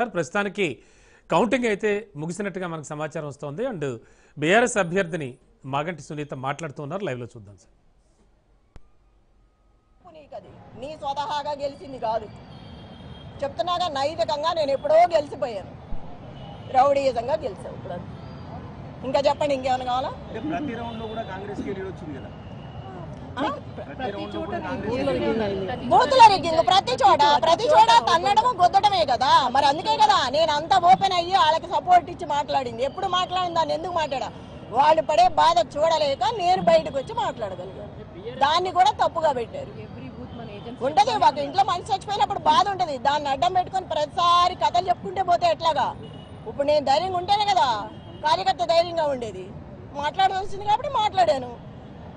Sir ప్రస్తుతానికి counting అయితే ముగిసినట్టుగా మనకు సమాచారం వస్తోంది. అండ్ బీఆర్ఎస్ అభ్యర్థిని మాగంటి సునీత మాట్లాడుతున్నారు. లైవ్లో చూద్దాం సార్. నీ స్వతహాగా గెలిచింది కాదు. చెప్తున్నాగా నైతికంగా నేను ఎప్పుడో గెలిచిపోయాను. రౌడీయుజంగా గెలిచావు ఇప్పుడు. ఇంకా చెప్పండి ఇంకేమైనా కావాలా? ప్రతి రౌండ్లో కూడా కాంగ్రెస్కి లీడ్ వచ్చింది కదా. బూతుల రిగ్గింగ్ ప్రతి చోట ప్రతి చోట తన్నడము గుద్దటమే కదా? మరి అందుకే కదా నేను అంత ఓపెన్ అయ్యి వాళ్ళకి సపోర్ట్ ఇచ్చి మాట్లాడింది. ఎప్పుడు మాట్లాడింది దాన్ని ఎందుకు మాట్లాడా? వాళ్ళు పడే బాధ చూడలేక నేను బయటకు వచ్చి మాట్లాడగలిగాను. దాన్ని కూడా తప్పుగా పెట్టారు. ఉంటది ఒక ఇంట్లో మనిషి చచ్చిపోయినప్పుడు బాధ ఉంటది. దాన్ని అడ్డం పెట్టుకొని ప్రతిసారి కథలు చెప్పుకుంటే పోతే ఎట్లాగా? ఇప్పుడు నేను ధైర్యంగా ఉంటేనే కదా కార్యకర్త ధైర్యంగా ఉండేది. మాట్లాడవలసింది కాబట్టి మాట్లాడాను.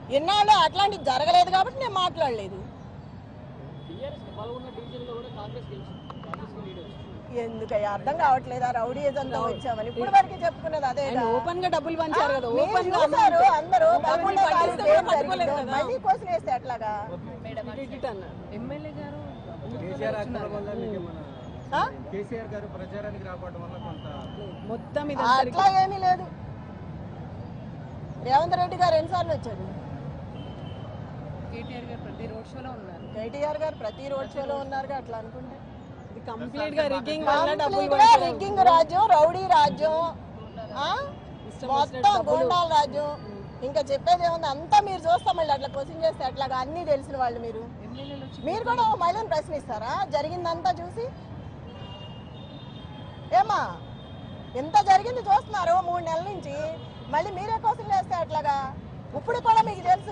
ఎన్నాళ్ళు అట్లాంటిది జరగలేదు కాబట్టి నేను మాట్లాడలేదు. ఎందుకయ్యా? అర్థం కావట్లేదా? రౌడీ ఏజెంట్ వచ్చామని. ఇప్పుడు వరకు చెప్పుకున్నది అదే ఓపెన్గా డబ్బులు పంచారు కదా మీరు ఓపెన్గా చూశారు అందరూ. కదా. మళ్ళీ క్వశ్చన్ వేస్తే ఎమ్మెల్యే గారు? కేసీఆర్ గారు ప్రచారానికి రావడం వల్ల కొంత మొత్తం ఇది అట్లా ఏమీ లేదు. రేవంత్ రెడ్డి గారు ఎన్నిసార్లు వచ్చారు? కేటీఆర్ గారు ప్రతి రోడ్ షోలో ఉన్నారు. కేటీఆర్ గారు ప్రతి రోడ్ షోలో ఉన్నారు అట్లా అనుకుంటే? ఇది కంప్లీట్గా రిగ్గింగ్ రిగ్గింగ్ రాజ్యం రౌడీ రాజ్యం? మొత్తం గోండాల రాజ్యం ఇంకా చెప్పేది ఏముంది? అంతా మీరు చూస్తాం మళ్ళీ అట్లా క్వశ్చన్ చేస్తే అట్లాగా అన్ని తెలిసిన వాళ్ళు మీరు. మీరు కూడా మహిళను ప్రశ్నిస్తారా? జరిగిందంతా చూసి? ఏమా? ఎంత జరిగింది చూస్తున్నారు? మూడు నెలల నుంచి. మళ్ళీ మీరే కోసం చేస్తే అట్లాగా ఇప్పుడు కూడా మీకు తెలుసు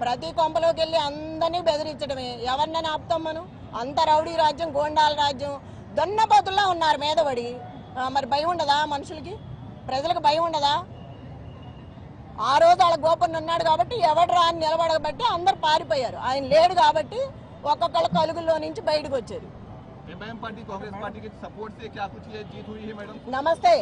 ప్రతి కొంపలోకి వెళ్ళి అందరినీ బెదిరించడమే. ఎవరినైనా ఆపుతాం మనం? అంత రౌడీ రాజ్యం గోండాల రాజ్యం దొన్నపోతుల్లో ఉన్నారు మేధపడి మరి భయం ఉండదా మనుషులకి? ప్రజలకు భయం ఉండదా? ఆ రోజు వాళ్ళ గోపన్న ఉన్నాడు కాబట్టి ఎవడు రా అని నిలబడబట్టి అందరు పారిపోయారు. ఆయన లేడు కాబట్టి ఒక్కొక్కళ్ళ కలుగుల్లో నుంచి బయటకు వచ్చారు. నమస్తే.